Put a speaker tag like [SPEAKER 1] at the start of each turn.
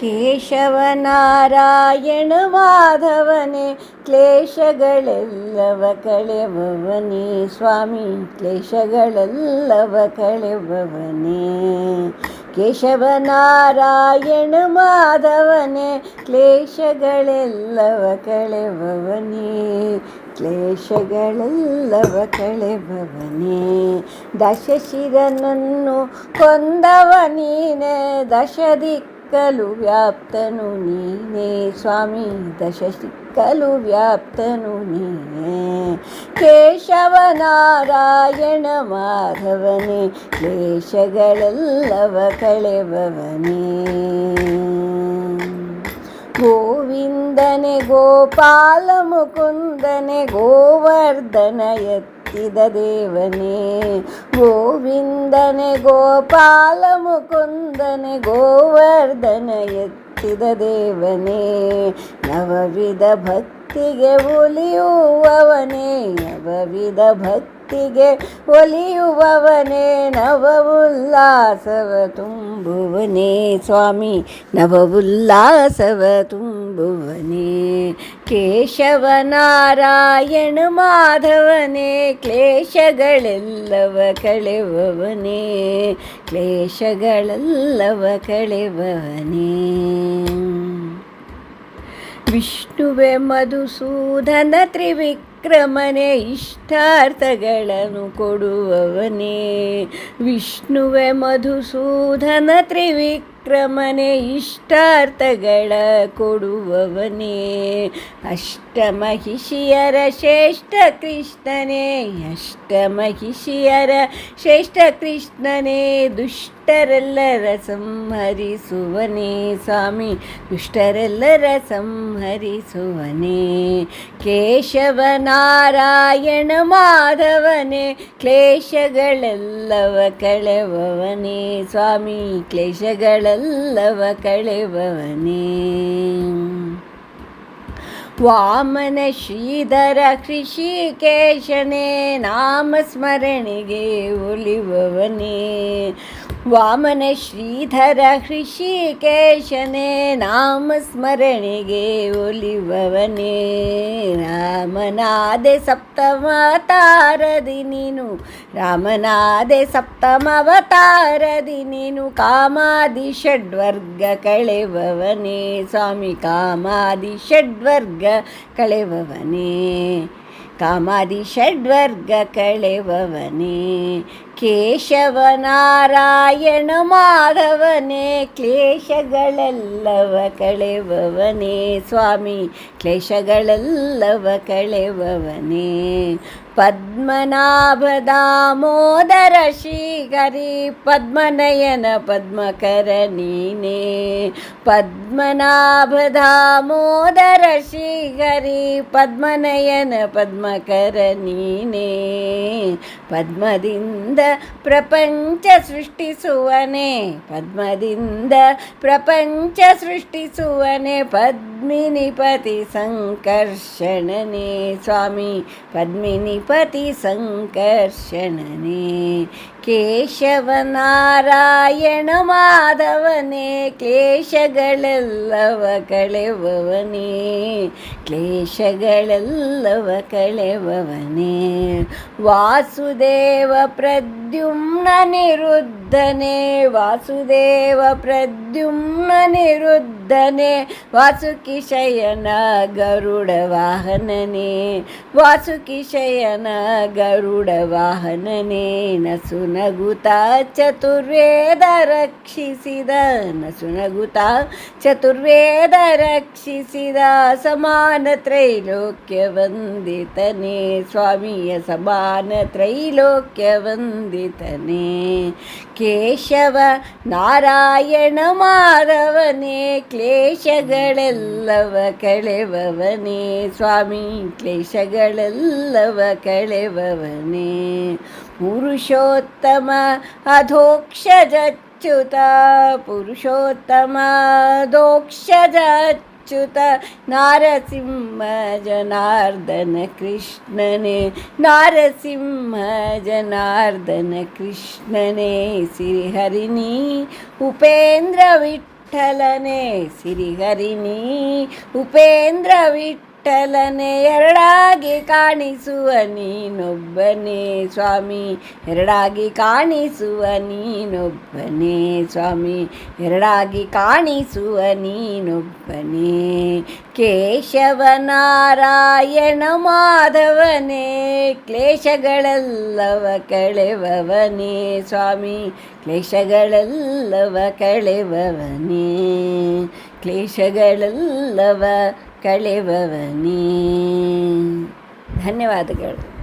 [SPEAKER 1] ಕೇಶವನಾರಾಯಣ ಮಾಧವನೇ, ಕ್ಲೇಶಗಳೆಲ್ಲವ ಕಳೆವವನೇ, ಸ್ವಾಮಿ ಕ್ಲೇಶಗಳೆಲ್ಲವ ಕಳೆವವನೇ. ಕೇಶವನಾರಾಯಣ ಮಾಧವನೇ, ಕ್ಲೇಶಗಳೆಲ್ಲವ ಕಳೆವವನೇ, ಕ್ಲೇಶಗಳೆಲ್ಲವ ಕಳೆಬವನೇ ದಶಶಿರನನ್ನು ಕೊಂದವ ನೀನೆ ದಶ ದಿಕ್ಕಲು ವ್ಯಾಪ್ತನು ನೀನೇ ಸ್ವಾಮಿ ದಶ ದಿಕ್ಕಲು ವ್ಯಾಪ್ತನು ನೀನೇ ಕೇಶವ ನಾರಾಯಣ ಮಾಧವನೇ ಕ್ಲೇಶಗಳೆಲ್ಲವ ಕಳೆಬವನೇ ಗೋವಿಂದನೆ ಗೋಪಾಲ ಮುಕುಂದನೆ ಗೋವರ್ಧನ ಎತ್ತಿದ ದೇವನೇ ಗೋವಿಂದನೆ ಗೋಪಾಲ ಮುಕುಂದನೆ ಗೋವರ್ಧನ ಎತ್ತಿದ ದೇವನೇ ನವವಿಧ ಭಕ್ತಿಗೆ ಒಲಿಯುವವನೇ ನವವಿಧ ಭಕ್ತಿಗೆ ಒಲಿಯುವವನೇ ನವ ತುಂಬುವನೇ ಸ್ವಾಮಿ ನವ ತುಂಬುವನೇ ಕೇಶವ ನಾರಾಯಣ ಮಾಧವನೇ ಕ್ಲೇಶಗಳೆಲ್ಲವ ಕಳೆವವನೇ ಕ್ಲೇಶಗಳೆಲ್ಲವ ಕಳೆವವನೇ. ವಿಷ್ಣುವೆ ಮಧುಸೂದನ ತ್ರಿವಿಕ್ರಮನೆ ಇಷ್ಟಾರ್ಥಗಳನ್ನು ಕೊಡುವವನೇ. ವಿಷ್ಣುವೆ ಮಧುಸೂದನ ತ್ರಿವಿಕ್ರಮನೆ ಇಷ್ಟಾರ್ಥಗಳ ಕೊಡುವವನೇ. ಅಷ್ಟಮಹಿಷಿಯರ ಶ್ರೇಷ್ಠ ಕೃಷ್ಣನೇ, ಅಷ್ಟಮಹಿಷಿಯರ ಶ್ರೇಷ್ಠ ಕೃಷ್ಣನೇ, ದುಷ್ಟರೆಲ್ಲರ ಸಂಹರಿಸುವನೇ. ಸ್ವಾಮಿ, ದುಷ್ಟರೆಲ್ಲರ ಸಂಹರಿಸುವನೇ. ಕೇಶವ ನಾರಾಯಣ ಮಾಧವನೇ, ಕ್ಲೇಶಗಳೆಲ್ಲವ ಕಳೆವವನೇ. ಸ್ವಾಮಿ ಕ್ಲೇಶಗಳೆಲ್ಲವ ಕಳೆವವನೇ. ವಾಮನ ಶ್ರೀಧರ ಕೃಷಿಕೇಶನೇ ನಾಮ ಸ್ಮರಣೆಗೆ ಒಲಿವವನೇ. ವಾಮನ ಶ್ರೀಧರ ಹೃಷಿಕೇಶನೇ ನಾಮಸ್ಮರಣೆಗೆ ಒಲಿವವನೇ ರಾಮನಾದೆ ಸಪ್ತಮವತಾರದಿ ನೀನು, ರಾಮನಾದೆ ಸಪ್ತಮವತಾರದಿ ನೀನು ಕಾಮಾದಿ ಷಡ್ವರ್ಗ ಕಳೆವವನೇ. ಸ್ವಾಮಿ ಕಾಮಾದಿ ಷಡ್ವರ್ಗ ಕಳೆವವನೇ. ಕಾಮಾದಿ ಷಡ್ವರ್ಗ ಕಳೆವವನೇ. ಕೇಶವ ನಾರಾಯಣ ಮಾಧವನೇ, ಕ್ಲೇಶಗಳೆಲ್ಲವ ಕಳೆವವನೇ, ಸ್ವಾಮಿ ಕ್ಲೇಶಗಳೆಲ್ಲವ ಕಳೆವವನೇ. ಪದ್ಮನಾಭ ದಾಮೋದರ ಶ್ರೀಹರಿ, ಪದ್ಮನಯನ ಪದ್ಮಕರ ನೀನೇ ಪದ್ಮನಾಭ ದಾಮೋದರ ಶ್ರೀಹರಿ, ಪದ್ಮನಯನ ಪದ್ಮಕರ ನೀನೇ ಪದ್ಮದಿಂದ ಪ್ರಪಂಚ ಸೃಷ್ಟಿಸುವನೇ ಪದ್ಮದಿಂದ ಪ್ರಪಂಚ ಸೃಷ್ಟಿಸುವನೇ ಪದ್ಮಿನಿಪತಿ ಸಂಕರ್ಷಣನೇ ಸ್ವಾಮಿ ಪದ್ಮಿನಿಪತಿ ಸಂಕರ್ಷಣನೇ ಕೇಶವ ನಾರಾಯಣ ಮಾಧವನೇ ಕ್ಲೇಶಗಳೆಲ್ಲವ ಕಳೆವವನೇ ಕ್ಲೇಶಗಳೆಲ್ಲವ ಕಳೆವವನೇ. ವಾಸುದೇವ ಪ್ರದ್ಯುಮ್ನ ನಿರುದ್ಧನೆ. ವಾಸುದೇವ ಪ್ರದ್ಯುಮ್ನ ನಿರುದ್ಧನೆ. ವಾಸುಕಿಶಯನ ಗರುಡ ವಾಹನನೇ. ವಾಸುಕಿಶಯನ ಗರುಡ ವಾಹನನೇ. ನಸು ನಗುತ ಚತುರ್ವೇದ ರಕ್ಷಿಸಿದ. ನಸು ನಗುತ ಚತುರ್ವೇದ ರಕ್ಷಿಸಿದ. ಸಮಾನ ತ್ರೈಲೋಕ್ಯ ವಂದಿತನೇ ಸ್ವಾಮಿಯ ಸಮಾನ ತ್ರೈಲೋಕ್ಯ ವಂದಿತನೇ ಕೇಶವ ನಾರಾಯಣ ಮಾರವನೇ ಕ್ಲೇಶಗಳೆಲ್ಲವ ಕಳೆವವನೇ, ಸ್ವಾಮಿ ಕ್ಲೇಶಗಳೆಲ್ಲವ ಕಳೆವವನೇ, ಪುರುಷೋತ್ತಮ ಅಧೋಕ್ಷಜಚ್ಯುತ, ಪುರುಷೋತ್ತಮ అచ్యుత నారసింహ జనార్దన కృష్ణనే నారసింహ జనార్దన కృష్ణనే శ్రీహరిని ఉపేంద్ర విఠలనే శ్రీహరిని ఉపేంద్ర విఠ ವಿಠಲನೆ ಎರಡಾಗಿ ಕಾಣಿಸುವ ನೀನೊಬ್ಬನೇ ಸ್ವಾಮಿ. ಎರಡಾಗಿ ಕಾಣಿಸುವ ನೀನೊಬ್ಬನೇ ಸ್ವಾಮಿ. ಎರಡಾಗಿ ಕಾಣಿಸುವ ನೀನೊಬ್ಬನೇ ಕೇಶವನಾರಾಯಣ ಮಾಧವನೇ. ಕ್ಲೇಶಗಳೆಲ್ಲವ ಕಳೆವವನೇ ಸ್ವಾಮಿ. ಕ್ಲೇಶಗಳೆಲ್ಲವ ಕಳೆವವನೇ. ಕ್ಲೇಶಗಳೆಲ್ಲವ ಕಳೆವವನೇ. ಧನ್ಯವಾದಗಳು.